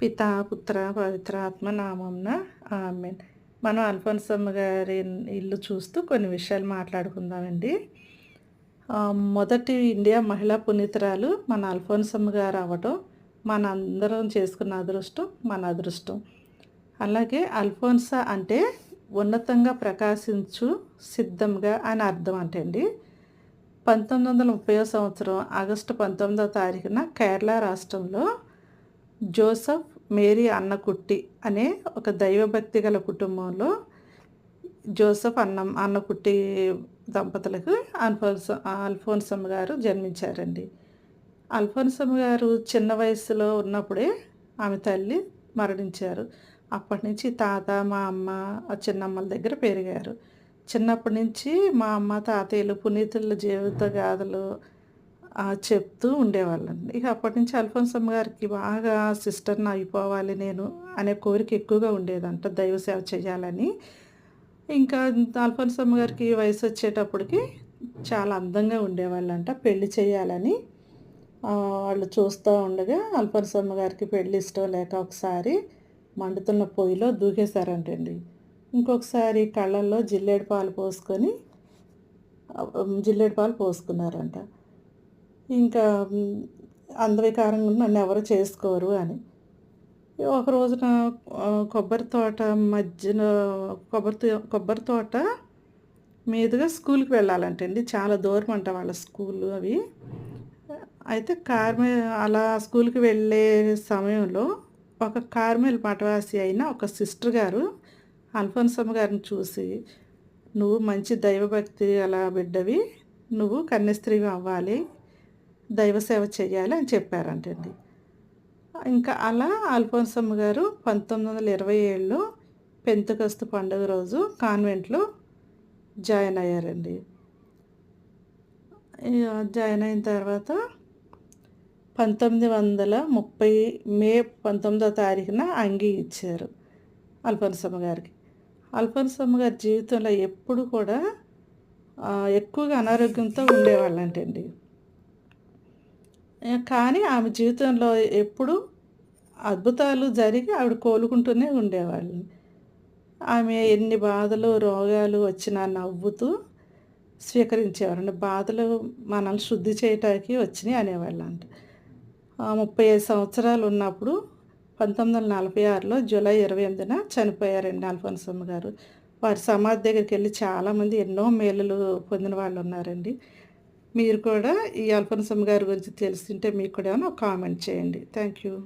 పితా పుత్ర పవిత్ర ఆత్మ నామంన మనం అల్ఫోన్సమ్మ గారి ఇల్లు చూస్తూ కొన్ని విషయాలు మాట్లాడుకుందామండి. మొదటి ఇండియా మహిళా పునీతురాలు మన అల్ఫోన్సమ్మ గారు అవ్వటం మన అందరం చేసుకున్న అదృష్టం మన అదృష్టం. అలాగే అల్ఫోన్సా అంటే ఉన్నతంగా ప్రకాశించు సిద్ధంగా అని అర్థం అంటే అండి పంతొమ్మిది వందల ముప్పై సంవత్సరం ఆగస్టు పంతొమ్మిదవ తారీఖున కేరళ రాష్ట్రంలో జోసఫ్ మేరీ అన్నకుట్టి అనే ఒక దైవభక్తి గల కుటుంబంలో జోసఫ్ అన్నం అన్నకుట్టి దంపతులకు అల్ఫోన్స్ అల్ఫోన్సమ్మ గారు జన్మించారండి. అల్ఫోన్సమ్మ గారు చిన్న వయసులో ఉన్నప్పుడే ఆమె తల్లి మరణించారు. అప్పటి నుంచి తాత మా అమ్మ చిన్నమ్మల దగ్గర పెరిగారు. చిన్నప్పటి నుంచి మా అమ్మ తాతయ్యలు పునీతుల జీవిత గాథలు చెప్తూ ఉండేవాళ్ళండి. ఇక అప్పటి నుంచి అల్ఫోన్సమ్మ గారికి బాగా సిస్టర్ని అయిపోవాలి నేను అనే కోరిక ఎక్కువగా ఉండేదంట దైవ సేవ చేయాలని. ఇంకా అల్ఫోన్సమ్మ గారికి వయసు వచ్చేటప్పటికి చాలా అందంగా ఉండేవాళ్ళంట పెళ్ళి చేయాలని. వాళ్ళు చూస్తూ ఉండగా అల్ఫోన్సమ్మ గారికి పెళ్ళి ఇష్టం లేక ఒకసారి మండుతున్న పొయ్యిలో దూకేశారంటండి. ఇంకొకసారి కళ్ళల్లో జిల్లేడు పాలు పోసుకొని జిల్లేడు పాలు పోసుకున్నారంట. ఇంకా అందవికారంగా నన్ను ఎవరు చేసుకోరు అని. ఒక రోజున కొబ్బరి తోట మధ్యన కొబ్బరి కొబ్బరి తోట మీదుగా స్కూల్కి వెళ్ళాలంటండి. చాలా దూరం అంట వాళ్ళ స్కూల్ అవి. అయితే కార్మే అలా స్కూల్కి వెళ్ళే సమయంలో ఒక కార్మెల్ పటవాసి అయిన ఒక సిస్టర్ గారు అల్ఫోన్సమ్మ గారిని చూసి నువ్వు మంచి దైవభక్తి అలా బిడ్డవి నువ్వు కన్యస్త్రీవి అవ్వాలి. దైవ సేవ చేయాలి అని చెప్పారంటండి. ఇంకా అలా అల్ఫోన్సమ్మ గారు పంతొమ్మిది వందల ఇరవై ఏడులో పెంతకస్తు పండుగ రోజు కాన్వెంట్లో జాయిన్ అయ్యారండి. జాయిన్ అయిన తర్వాత పంతొమ్మిది వందల ముప్పై మే పంతొమ్మిదో తారీఖున అంగీ ఇచ్చారు అల్ఫోన్సమ్మ గారికి. అల్ఫోన్సమ్మ గారి జీవితంలో ఎప్పుడు కూడా ఎక్కువగా అనారోగ్యంతో ఉండేవాళ్ళంటండి. కానీ ఆమె జీవితంలో ఎప్పుడు అద్భుతాలు జరిగి ఆవిడ కోలుకుంటూనే ఉండేవాళ్ళు ఆమె ఎన్ని బాధలు రోగాలు వచ్చినా నవ్వుతూ స్వీకరించేవారు బాధలు మనల్ని శుద్ధి చేయటానికి వచ్చినాయి అనేవాళ్ళు అంట ముప్పై ఐదు సంవత్సరాలు ఉన్నప్పుడు పంతొమ్మిది వందల నలభై ఆరులో జూలై ఇరవై ఎనిమిదిన చనిపోయారండి అల్ఫోన్సమ్మ గారు. వారి సమాధి దగ్గరికి వెళ్ళి చాలామంది ఎన్నో మేలులు పొందిన వాళ్ళు ఉన్నారండి మీరు కూడా ఈ అల్ఫోన్సమ్మ గారి గురించి తెలిసింటే మీకు కూడా ఏమైనా కామెంట్ చేయండి. Thank you